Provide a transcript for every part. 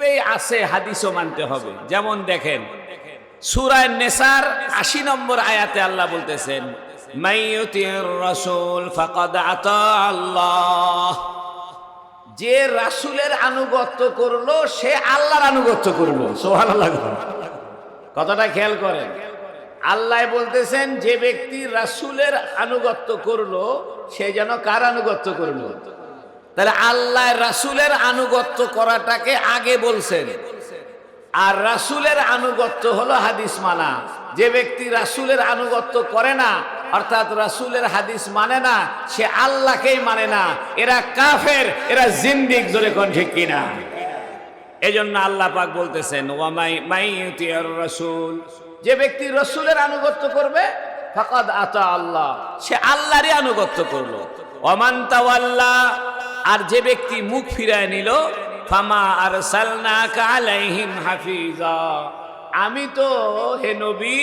পেয়ে আছে, হাদিসও মানতে হবে। যেমন দেখেন সুরায় নেসার আশি নম্বর আয়াতে আল্লাহ বলতেছেন আল্লাহ। যে রাসূলের আনুগত্য করল, সে আল্লাহর আনুগত্য করল। কথাটা খেয়াল করেন। আল্লাহ বলতেছেন, যে ব্যক্তি রাসূলের আনুগত্য করল, সে যেন কার আনুগত্য করল? তাহলে আল্লাহ রাসূলের আনুগত্য করাটাকে আগে বলছেন। আর রাসূলের আনুগত্য হলো হাদিস মানা। যে ব্যক্তি রাসূলের আনুগত্য করে না, অর্থাৎ রাসূলের হাদিস মানে না, সে আল্লাহকেই মানে না। এরা কাফের, এরা জিন্দিক জোরে কোন ঠিক কিনা? এজন্য আল্লাহ পাক বলতেছেন রাসূল। যে ব্যক্তি রসুলের আনুগত্য করবে, ফাকাদ আতা আল্লাহ, সে আল্লাহরই আনুগত্য করল। ওমান তাওয়াল্লা আর যে ব্যক্তি মুখ ফিরায় নিল, ফামা আরসালনাকা আলাইহিম হাফিজা। আমি তো, হে নবী,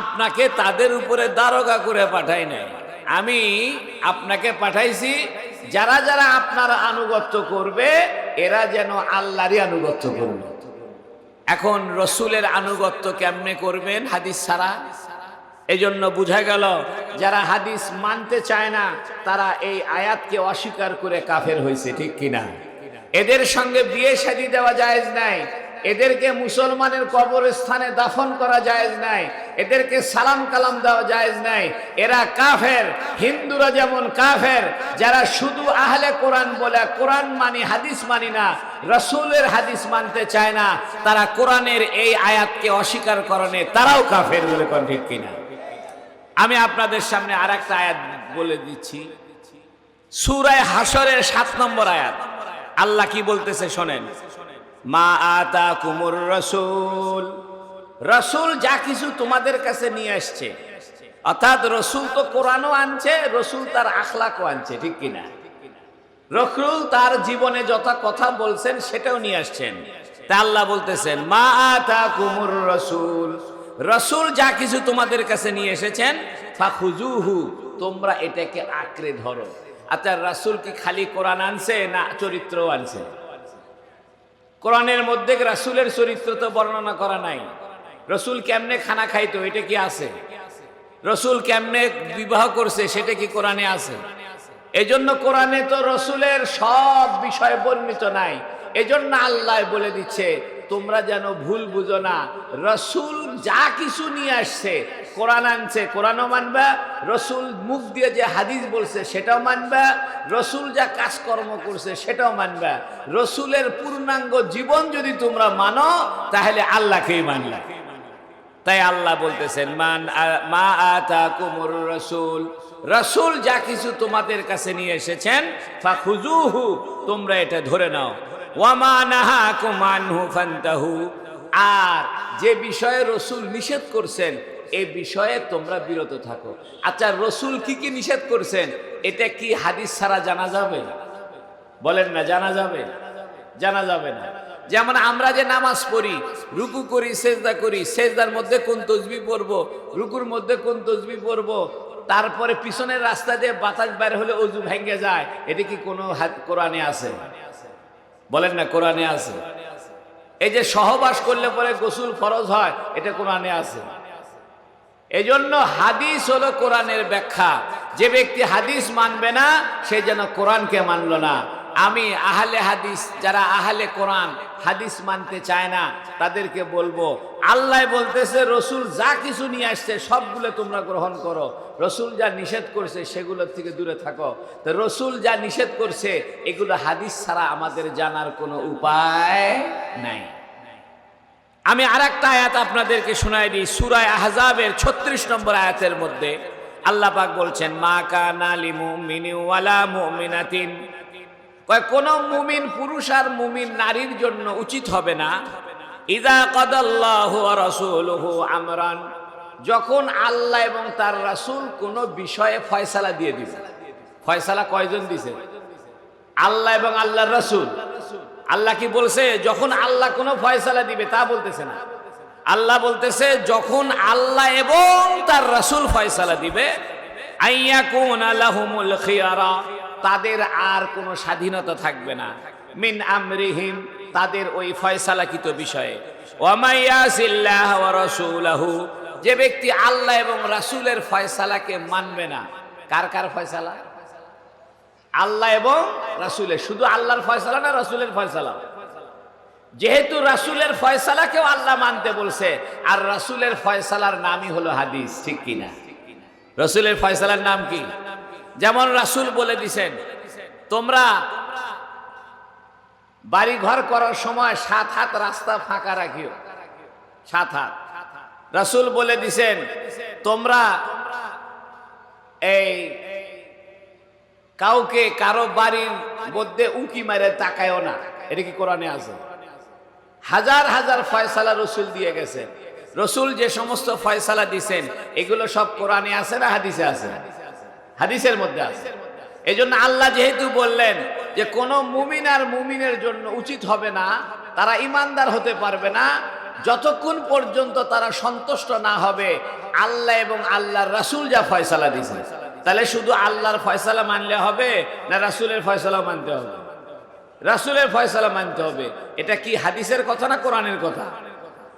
আপনাকে তাদের উপরে দারোগা করে পাঠাই নাই। আমি আপনাকে পাঠাইছি, যারা যারা আপনার আনুগত্য করবে, এরা যেন আল্লাহরই আনুগত্য করবে এখন রসুলের আনুগত্য কেমনে করবেন হাদিস ছাড়া? এই জন্য বুঝা গেল, যারা হাদিস মানতে চায় না, তারা এই আয়াতকে অস্বীকার করে কাফের হয়েছে, ঠিক কিনা? এদের সঙ্গে বিয়ে শাদী দেওয়া জায়েজ নাই, এদেরকে মুসলমানের কবরস্থানে দাফন করা জায়েজ নাই, এদেরকে সালাম কালাম দেওয়া জায়েজ নাই। এরা কাফের, হিন্দুরা যেমন কাফের, যারা শুধু আহলে কোরআন বলে, কোরআন মানি, হাদিস মানি না, রসুলের হাদিস মানতে চায় না, তারা কোরআনের এই আয়াতকে অস্বীকার করণে তারাও কাফের বলে কোন, ঠিক কিনা? আমি আপনাদের সামনে আর একটা আয়াত বলে দিচ্ছি। সুরায় হাসরের সাত নম্বর আয়াত। আল্লাহ কি বলতেছে শোনেন। মা আতা কুমুর রসুল। রসুল যা কিছু তোমাদের কাছে নিয়ে আসছে। অর্থাৎ রসুল তো কোরআনও আনছে, রসুল তার আখলাকও আনছে, ঠিক কিনা? রসুল তার জীবনে যত কথা বলছেন, সেটাও নিয়ে আসছেন। তা আল্লাহ বলতেছেন, মা আতা কুমুর রসুল। রসুল যা কিছু তোমাদের কাছে নিয়ে এসেছেন ফাখুজুহু তোমরা এটাকে আঁকড়ে ধরো। আচ্ছা রাসুল কি খালি কোরআন আনছে না চরিত্রও আনছে? কোরআনের মধ্যে রাসুলের চরিত্র তো বর্ণনা করা নাই। রসুল কেমনে খানা খাইতো, এটা কি আছে? রসুল কেমনে বিবাহ করছে, সেটা কি কোরআনে আছে? এজন্য কোরআনে তো রসুলের সব বিষয় বর্ণিত নাই। এজন্য আল্লাহ বলে দিচ্ছে তোমরা যেন ভুল বুঝো না। রসুল যা কিছু নিয়ে আসছে, কোরআন আনছে, কোরআনও মানবা, রসুল মুখ দিয়ে যে হাদিস বলছে সেটাও মানবা, রসুল যা কাজকর্ম করছে সেটাও মানবা। রসুলের পূর্ণাঙ্গ জীবন যদি তোমরা মানো, তাহলে আল্লাহকেই মানলা। তাই আল্লাহ বলতেছেন, মান মা আতা কুমুর রসুল। রসুল যা কিছু তোমাদের কাছে নিয়ে এসেছেন ফাখুজুহু তোমরা এটা ধরে নাও। ওয়ামা নাহা আর যে বিষয়ে রসুল নিষেধ করছেন, এ বিষয়ে তোমরা বিরত থাকো। আচ্ছা রসুল কি কি নিষেধ করছেন? এটা কি হাদিস ছাড়া জানা যাবে? বলেন না, জানা যাবে? জানা যাবে না। যেমন আমরা যে নামাজ পড়ি, রুকু করি, সেজদা করি, সেজদার মধ্যে কোন তসবি পড়ব? রুকুর মধ্যে কোন তসবি পড়ব? তারপরে পিছনের রাস্তা দিয়ে বাতাস বের হলে অজু ভেঙে যায়। এটা কি কোনো কোরআনে আছে? বলেন না, কোরআনে আছে। এই যে সহবাস করলে পরে গোসল ফরজ হয়, এটা কোরআনে আছে। এজন্য হাদিস হলো কোরআনের ব্যাখ্যা। যে ব্যক্তি হাদিস মানবে না, সে যেন কোরআনকে মানল না। আমি আহলে হাদিস, যারা আহলে কোরআন, হাদিস মানতে চায় না, তাদেরকে বলব, আল্লাহ বলতেছে, রসুল যা কিছু নিয়ে আসছে, সবগুলো তোমরা গ্রহণ করো। রসুল যা নিষেধ করছে, সেগুলোর থেকে দূরে থাকো। তো রসুল যা নিষেধ করছে, এগুলো হাদিস ছাড়া আমাদের জানার কোনো উপায় নাই। আমি আর একটা আয়াত আপনাদেরকে শোনাই দিই, সুরায় আহজাবের ছত্রিশ নম্বর আয়াতের মধ্যে। আল্লাহ পাক বলছেন, মা কানা লিমুমিনি ওয়ালা মুমিনাতিন কয়, কোন মুমিন পুরুষ আর মুমিন নারীর জন্য উচিত হবে না। ইদা কদাল্লাহু আমরান, যখন আল্লাহ এবং তার রাসূল কোনো বিষয়ে ফয়সালা দিয়ে দিবে। ফয়সালা কয়জন দিছে? আল্লাহ এবং আল্লাহর রাসূল। আল্লাহ কি বলছে, যখন আল্লাহ কোনো ফয়সালা দিবে তা বলতেছে না। আল্লাহ বলতেছে, যখন আল্লাহ এবং তার রাসূল ফয়সালা দিবে, আইয়াকুন আলাহুমুল খিয়ারা তাদের আর কোনো স্বাধীনতা থাকবে না। মিন আমরিহিম, তাদের ওই ফয়সালাকিত বিষয়ে। যে ব্যক্তি আল্লাহ এবং রাসূলের ফয়সালাকে মানবে না, কার কার ফয়সালা? আল্লাহ এবং রাসূলের, শুধু আল্লাহর ফয়সালা না রাসূলের ফয়সালা? যেহেতু রাসূলের ফয়সালাকেও আল্লাহ মানতে বলছে, আর রাসূলের ফয়সালার নামই হলো হাদিস, ঠিক কিনা? রসুলের ফয়সালার নাম কি? যেমন রাসূল বলে দিছেন, তোমরা বাড়ি ঘর করার সময় সাত হাত রাস্তা ফাঁকা রাখিও। সাত হাত। রাসূল বলে দিছেন, তোমরা এই কাউকে কারও বাড়ির মধ্যে উকি মারে তাকায়ও না। এটা কি কোরআনে আছে? হাজার হাজার ফয়সালা রসুল দিয়ে গেছেন রসুল যে সমস্ত ফয়সালা দিছেন, এগুলো সব কোরআনে আছে না হাদিসে আছে? হাদিসের মধ্যে আছে। এই জন্য আল্লাহ যেহেতু বললেন যে কোন মুমিন আর মুমিনের জন্য উচিত হবে না, তারা ইমানদার হতে পারবে না, যতক্ষণ পর্যন্ত তারা সন্তুষ্ট না হবে, আল্লাহ এবং আল্লাহর রাসুল যা ফয়সালা দিয়েছে। তাহলে শুধু আল্লাহর ফয়সালা মানলে হবে না রাসুলের ফয়সালা মানতে হবে? রাসূলের ফয়সালা মানতে হবে। এটা কি হাদিসের কথা না কোরআনের কথা?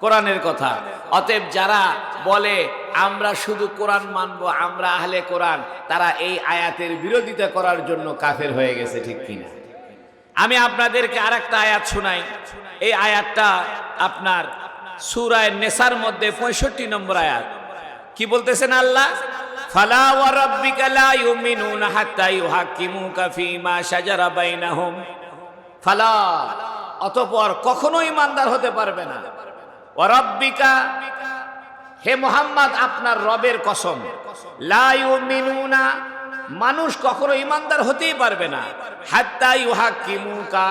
কোরআনের কথা। অতএব যারা বলে, আমরা শুধু কোরআন মানব, আমরা আহলে কোরআন। তারা এই আয়াতের বিরোধিতা করার জন্য কাফের হয়ে গেছে, ঠিক কিনা? আমি আপনাদেরকে আর একটা আয়াত শোনাই। এই আয়াতটা আপনার সুরায় নেসার মধ্যে পঁয়ষট্টি নম্বর আয়াত। কি বলতেছেন আল্লাহ? ফালা ওয়া ফালা, অতঃপর কখনো ইমানদার হতে পারবে না। হে মোহাম্মদ, আপনার রবের কসম। লা ইউমিনুনা, মানুষ কখনো ইমানদার হতেই পারবে না। হাত্তা ইউহাক্কিমুকা,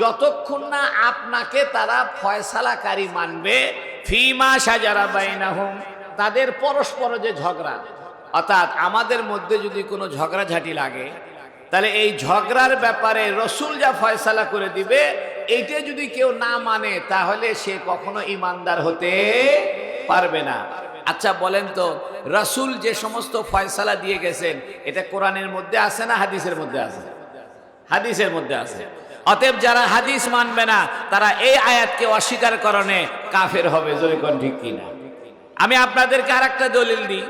যতক্ষণ না আপনাকে তারা ফয়সালাকারী মানবে, ফিমা সাজারা বাইনাহুম, তাদের পরস্পর যে ঝগড়া। অর্থাৎ আমাদের মধ্যে যদি কোনো ঝগড়াঝাটি লাগে, তাহলে এই ঝগড়ার ব্যাপারে রসুল যা ফয়সালা করে দিবে, এইটা যদি কেউ না মানে তাহলে সে কখনো ইমানদার হতে পারবে না। আচ্ছা বলেন তো, রসুল যে সমস্ত ফয়সালা দিয়ে গেছেন, এটা কোরআনের মধ্যে আছে না হাদিসের মধ্যে আছে? হাদিসের মধ্যে আছে। অতএব যারা হাদিস মানবে না, তারা এই আয়াতকে অস্বীকার করণে কাফের হবে জয়কন ঠিক কিনা? আমি আপনাদেরকে আর একটা দলিল দিই।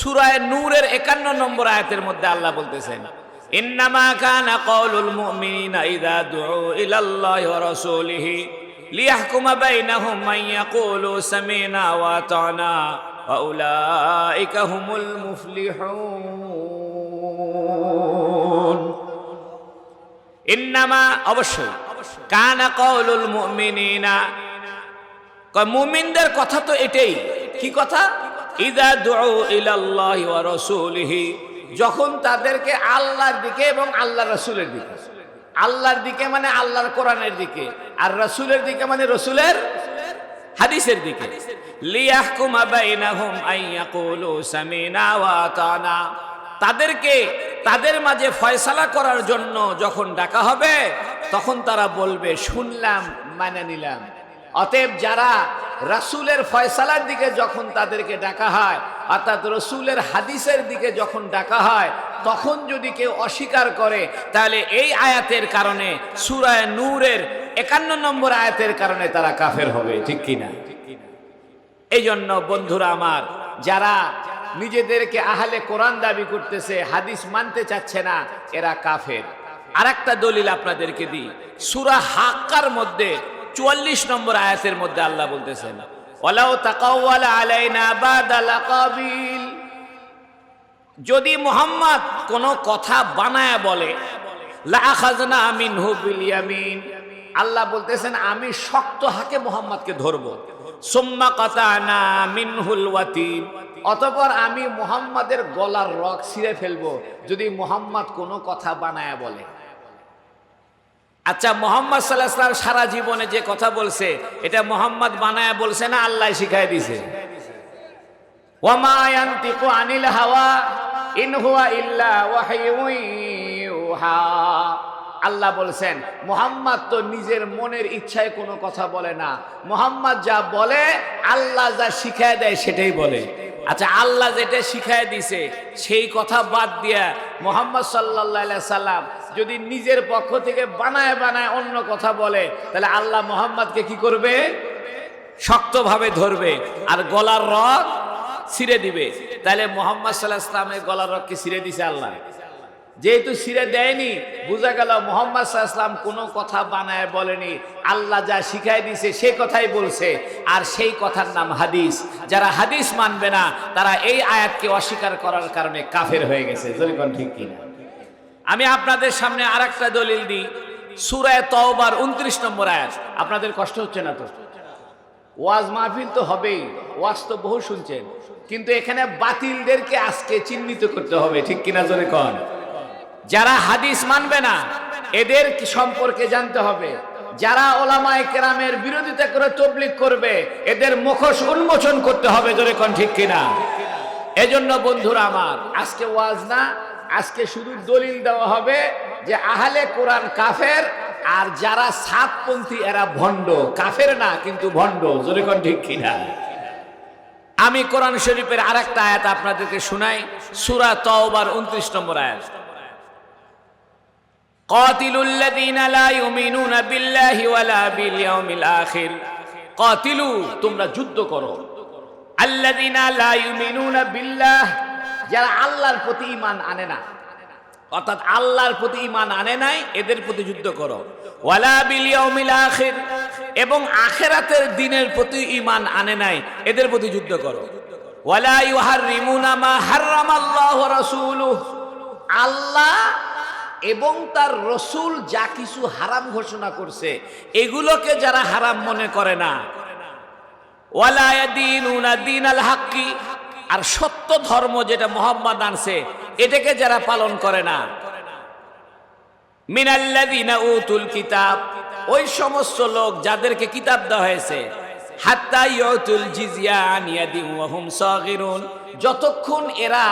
সুরায় নূরের একান্ন নম্বর আয়াতের মধ্যে আল্লাহ বলতেছেন, ইন্নামা কানা কওলুল মুমিনিনা ইযা দুউ ইলাল্লাহি ওয়া রাসূলিহি। লিয়াহকুমা বাইনাহুম মান ইয়াকুলু সামিনা ওয়া আতানা ওয়া উলাইকা হুমুল মুফলিহুন। ইন্নামা, অবশ্যই, কানা কওলুল মুমিনিনা। মুমিনদের কথা তো এটাই। কি কথা? ইদা দুউ ইলাল্লাহি ওয়া রাসূলিহি। যখন তাদেরকে আল্লাহর দিকে এবং আল্লাহ রাসূলের দিকে। আল্লাহর দিকে মানে আল্লাহর কোরআনের দিকে, আর রাসূলের দিকে মানে রসুলের হাদিসের দিকে। সামিনা তাদেরকে, তাদের মাঝে ফয়সালা করার জন্য যখন ডাকা হবে, তখন তারা বলবে, শুনলাম মানে নিলাম। অতএব যারা রাসূলের ফয়সালার দিকে যখন তাদেরকে ডাকা হয়, অর্থাৎ রসুলের হাদিসের দিকে যখন ডাকা হয় তখন যদি কেউ অস্বীকার করে, তাহলে এই আয়াতের কারণে সুরায় নূরের একান্ন নম্বর আয়াতের কারণে তারা কাফের হবে, ঠিক কিনা? এই জন্য বন্ধুরা আমার, যারা নিজেদেরকে আহলে কোরআন দাবি করতেছে, হাদিস মানতে চাচ্ছে না, এরা কাফের। আর একটা দলিল আপনাদেরকে দিই, সুরা হাক্কার মধ্যে চুয়াল্লিশ নম্বর আয়াতের মধ্যে আল্লাহ বলতেছেন ওলাও তাকাওয়াল আলাইনা বাদাল আকাবিল। যদি মোহাম্মদ কোনো কথা বানায় বলে মিনহু বিল ইয়ামিন আল্লাহ বলতেছেন, আমি শক্ত হাকে মোহাম্মদকে ধরব। সুম্মা কাতানা মিনহুল ওয়াতিন অতঃপর আমি মোহাম্মদের গলার রক ছিঁড়ে ফেলব যদি মোহাম্মদ কোনো কথা বানায় বলে। আচ্ছা মোহাম্মদ সাল্লাহ সারা জীবনে যে কথা বলছে, এটা মোহাম্মদ বানায় বলছে না আল্লাহ শিখাই দিছে? ওয়ামায়ান্তিকু আনিল হাওয়া আল্লাহ বলছেন, মোহাম্মদ তো নিজের মনের ইচ্ছায় কোনো কথা বলে না। মোহাম্মদ যা বলে, আল্লাহ যা শিখায় দেয় সেটাই বলে। আচ্ছা আল্লাহ যেটা শিখায় দিছে, সেই কথা বাদ দিয়া মোহাম্মদ সাল্লাহ সাল্লাম যদি নিজের পক্ষ থেকে বানায় বানায় অন্য কথা বলে, তাহলে আল্লাহ মোহাম্মদকে কি করবে? শক্তভাবে ধরবে আর গলার রক ছিঁড়ে দিবে। তাহলে মোহাম্মদ সাল্লাহ ইসলামের গলার রককে ছিঁড়ে দিছে আল্লাহ। যেহেতু ছিঁড়ে দেয়নি, বোঝা গেল মোহাম্মদ সাল্লাম কোনো কথা বানায় বলেনি। আল্লাহ যা শিখাই দিছে সে কথাই বলছে। আর সেই কথার নাম হাদিস। যারা হাদিস মানবে না, তারা এই আয়াতকে অস্বীকার করার কারণে কাফের হয়ে গেছে। জরিকন ঠিক কিনা? আমি আপনাদের সামনে আর একটা দলিল দিই। সুরায় তওবার উনত্রিশ নম্বর আয়াত। আপনাদের কষ্ট হচ্ছে না তো? ওয়াজ মাহফিল তো হবেই, ওয়াজ তো বহু শুনছেন। কিন্তু এখানে বাতিলদেরকে আজকে চিহ্নিত করতে হবে, ঠিক কিনা জোরে কন? যারা হাদিস মানবে না, এদের কি সম্পর্কে জানতে হবে? যারা ওলামায়ে কেরামের বিরোধিতা করে তবলিক করবে, এদের মুখোশ উন্মোচন করতে হবে, জোরে কন, ঠিক কিনা? এজন্য বন্ধুরা আমার, আজকে ওয়াজ না, আজকে শুধু দলিল দেওয়া হবে যে আহলে কোরআন কাফের আর যারা সাতপন্থী এরা ভণ্ড কাফের না কিন্তু ভণ্ড জোরে কোন ঠিক কিনা আমি কোরআন শরীফের আর একটা আয়াত আপনাদেরকে শোনাই সুরা তওবার উনত্রিশ নম্বর আয়াত قاتلوا الذين لا يؤمنون بالله ولا باليوم الآخر قاتلوا তোমরা যুদ্ধ করো আল্লাযীনা লা ইউমিনুনা বিল্লাহ যারা আল্লাহর প্রতি ঈমান আনে না অর্থাৎ আল্লাহর প্রতি ঈমান আনে নাই, এদের প্রতি যুদ্ধ করো। ওয়ালা এবং আখেরাতের দিনের প্রতি ঈমান আনে নাই, এদের প্রতি যুদ্ধ করো। ওয়ালা আল্লাহ এবং তার রসুল যা কিছু হারাম ঘোষণা করছে, এগুলোকে যারা হারাম মনে করে না। ওয়ালায়াদিনুনা দীনাল হাক্কি, আর সত্য ধর্ম যেটা মোহাম্মদ আনছে এটাকে যারা পালন করে না। মিনাল্লাদিনা উতুল কিতাব, ওই সমস্ত লোক যাদেরকে কিতাব দেওয়া হয়েছে, হাত্তা জিজিয়া আনিয়া হুম যতক্ষণ এরা